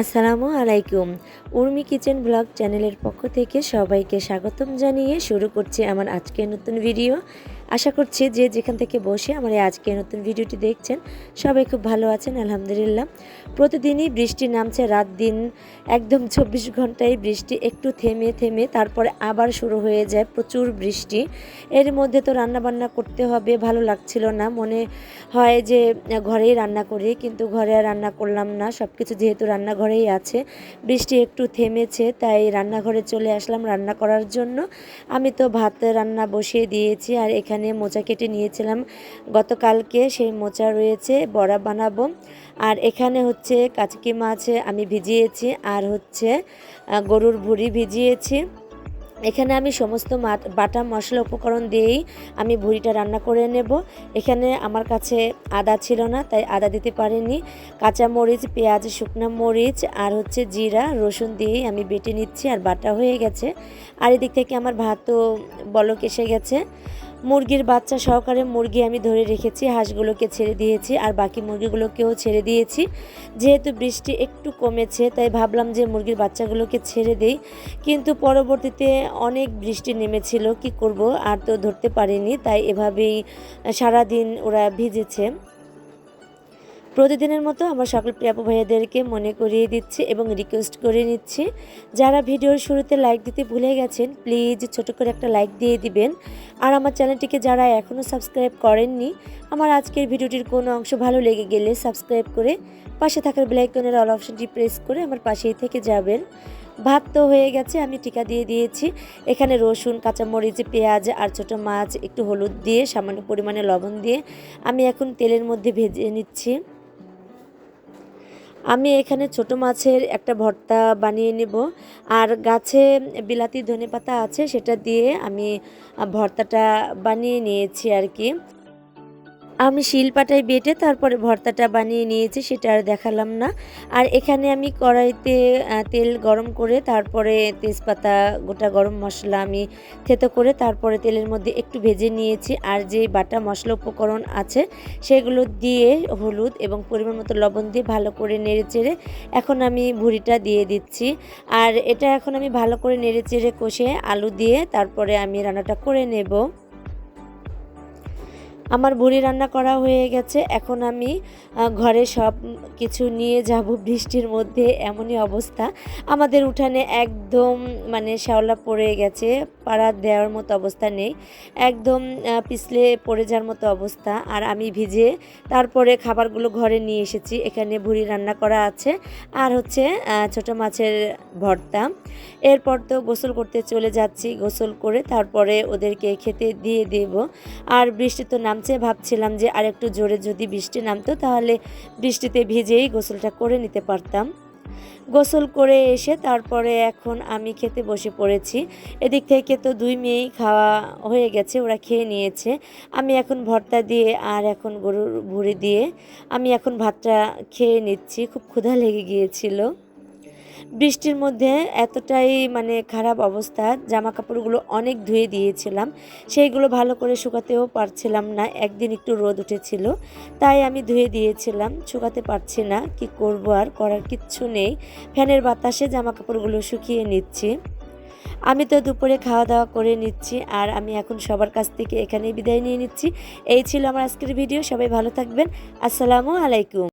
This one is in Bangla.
আসসালামু আলাইকুম। উর্মি কিচেন ব্লগ চ্যানেলের পক্ষ থেকে সবাইকে স্বাগতম জানিয়ে শুরু করছি আমার আজকের নতুন ভিডিও। আশা করছি যে যেখান থেকে বসে আমার এই আজকের নতুন ভিডিওটি দেখছেন, সবাই খুব ভালো আছেন, আলহামদুলিল্লাহ। প্রতিদিনই বৃষ্টি নামছে, রাত দিন একদম চব্বিশ ঘন্টায় বৃষ্টি একটু থেমে থেমে তারপরে আবার শুরু হয়ে যায় প্রচুর বৃষ্টি। এর মধ্যে তো রান্না বান্না করতে হবে, ভালো লাগছিল না। মনে হয় যে ঘরেই রান্না করি, কিন্তু ঘরে রান্না করলাম না। সব কিছু যেহেতু রান্নাঘরেই আছে, বৃষ্টি একটু থেমেছে, তাই রান্নাঘরে চলে আসলাম রান্না করার জন্য। আমি তো ভাত রান্না বসিয়ে দিয়েছি, আর এখানে মোচা কেটে নিয়েছিলাম। গতকালকে সেই মোচা রয়েছে, বড়া বানাবো। আর এখানে হচ্ছে কাচকি মাছ আমি ভিজিয়েছি, আর হচ্ছে গরুর ভুড়ি ভিজিয়েছি। এখানে আমি সমস্ত বাটা মশলা উপকরণ দিয়েই আমি ভুড়িটা রান্না করে নেব। এখানে আমার কাছে আদা ছিল না, তাই আদা দিতে পারিনি। কাঁচা মরিচ পেঁয়াজ, শুকনো মরিচ, আর হচ্ছে জিরা, রসুন দিয়েই আমি বেটে নিচ্ছি, আর বাটা হয়ে গেছে। আর এদিক থেকে আমার ভাতও বলক এসে গেছে। মুরগির বাচ্চা সহকারে মুরগি আমি ধরে রেখেছি, হাঁসগুলোকে ছেড়ে দিয়েছি আর বাকি মুরগিগুলোকেও ছেড়ে দিয়েছি। যেহেতু বৃষ্টি একটু কমেছে, তাই ভাবলাম যে মুরগির বাচ্চাগুলোকে ছেড়ে দেই। কিন্তু পরবর্তীতে অনেক বৃষ্টি নেমেছিল, কি করব? আর তো ধরতে পারিনি, তাই এভাবেই সারাদিন ওরা ভিজেছে। প্রতিদিনের মতো আমার সকল প্রিয়াপু ভাইয়াদেরকে মনে করিয়ে দিচ্ছি এবং রিকোয়েস্ট করে নিচ্ছি। যারা ভিডিওর শুরুতে লাইক দিতে ভুলে গেছেন প্লিজ ছোট করে একটা লাইক দিয়ে দিবেন। আর আমার চ্যানেলটিকে যারা এখনও সাবস্ক্রাইব করেননি, আমার আজকের ভিডিওটির কোনো অংশ ভালো লেগে গেলে সাবস্ক্রাইব করে পাশে থাকার বেলাইকনের অল অপশনটি প্রেস করে আমার পাশেই থেকে যাবেন। ভাত তো হয়ে গেছে, আমি টিকা দিয়ে দিয়েছি। এখানে রসুন, কাঁচামরিচ, পেঁয়াজ আর ছোটো মাছ, একটু হলুদ দিয়ে সামান্য পরিমাণে লবণ দিয়ে আমি এখন তেলের মধ্যে ভেজে নিচ্ছি। আমি এখানে ছোট মাছের একটা ভর্তা বানিয়ে নেব। আর গাছে বিলাতি ধনে পাতা আছে, সেটা দিয়ে আমি ভর্তাটা বানিয়ে নিয়েছি আর কি। আমি শিলপাটায় বেটে তারপরে ভর্তাটা বানিয়ে নিয়েছি, সেটা আর দেখালাম না। আর এখানে আমি কড়াইতে তেল গরম করে তারপরে তেজপাতা, গোটা গরম মশলা আমি থেতো করে তারপরে তেলের মধ্যে একটু ভেজে নিয়েছি। আর যে বাটা মশলা উপকরণ আছে, সেগুলো দিয়ে হলুদ এবং পরিমাণ মতো লবণ দিয়ে ভালো করে নেড়ে চেড়ে এখন আমি ভুড়িটা দিয়ে দিচ্ছি। আর এটা এখন আমি ভালো করে নেড়ে চেড়ে কষে আলু দিয়ে তারপরে আমি রান্নাটা করে নেব। আমার বুড়ি রান্না করা হয়ে গেছে। এখন আমি ঘরে সব কিছু নিয়ে যাব বৃষ্টির মধ্যে, এমনই অবস্থা। আমাদের উঠানে একদম মানে শ্যাওলা পড়ে গেছে, পাড়া দেওয়ার মতো অবস্থা নেই। একদম পিছলে পড়ে যাওয়ার মতো অবস্থা। আর আমি ভিজে তারপরে খাবারগুলো ঘরে নিয়ে এসেছি। এখানে ভুড়ি রান্না করা আছে। আর হচ্ছে ছোট মাছের ভর্তা। এরপর তো গোসল করতে চলে যাচ্ছি। গোসল করে তারপরে ওদেরকে খেতে দিয়ে দেব। আর বৃষ্টি তো নামছে ভাবছিলাম যে আরেকটু জোরে যদি বৃষ্টি নামতো তাহলে বৃষ্টিতে ভিজেই গোসলটা করে নিতে পারতাম। গোসল করে এসে তারপরে এখন আমি খেতে বসে পড়েছি। এদিক থেকে তো দুই মেয়েই খাওয়া হয়ে গেছে, ওরা খেয়ে নিয়েছে। আমি এখন ভর্তা দিয়ে আর এখন গরুর ভুড়ি দিয়ে আমি এখন ভাতটা খেয়ে নিচ্ছি। খুব ক্ষুধা লেগে গিয়েছিল। বৃষ্টির মধ্যে এতটাই মানে খারাপ অবস্থা জামা কাপড়গুলো অনেক ধুয়ে দিয়েছিলাম। সেইগুলো ভালো করে শুকাতেও পারছিলাম না, একদিন একটু রোদ উঠেছিল। তাই আমি ধুয়ে দিয়েছিলাম, শুকাতে পারছি না, কি করব আর করার কিচ্ছু নেই। ফ্যানের বাতাসে জামা কাপড়গুলো শুকিয়ে নিচ্ছি। আমি তো দুপুরে খাওয়া দাওয়া করে নিচ্ছি আর আমি এখন সবার কাছ থেকে এখানেই বিদায় নিয়ে নিচ্ছি। এই ছিল আমার আজকের ভিডিও, সবাই ভালো থাকবেন। আসসালামু আলাইকুম।